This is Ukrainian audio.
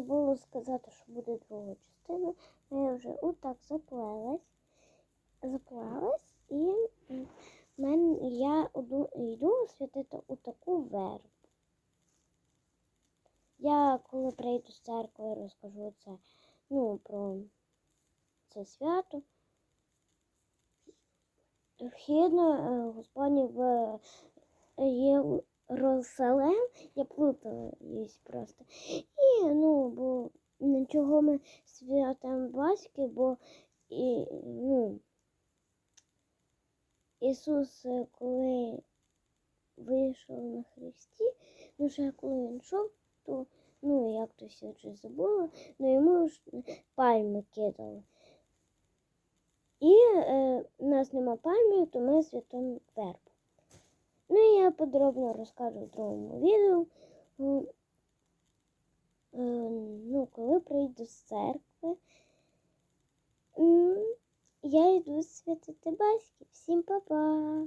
забула сказати, що буде друга частина. але Я вже отак заплелась. Заплелась і мен, я йду, йду святити у таку вербу. Я коли прийду з церкви, розкажу це ну, про це свято. Вхідно е, Господні в Єрусалем, я плутаюсь просто. І ну, бо нічого ми святимо батьки, бо і, ну, Ісус, е, коли вийшов на Христі, ну ще коли він йшов, то ну як то я вже забула, ну йому ж пальми кидали. І е, у нас нема пальми, то ми святимо вербу. Я подробно розкажу в другому відео. Ну, е, ну, коли прийду з церкви, я йду святити батьків. Всім па-па!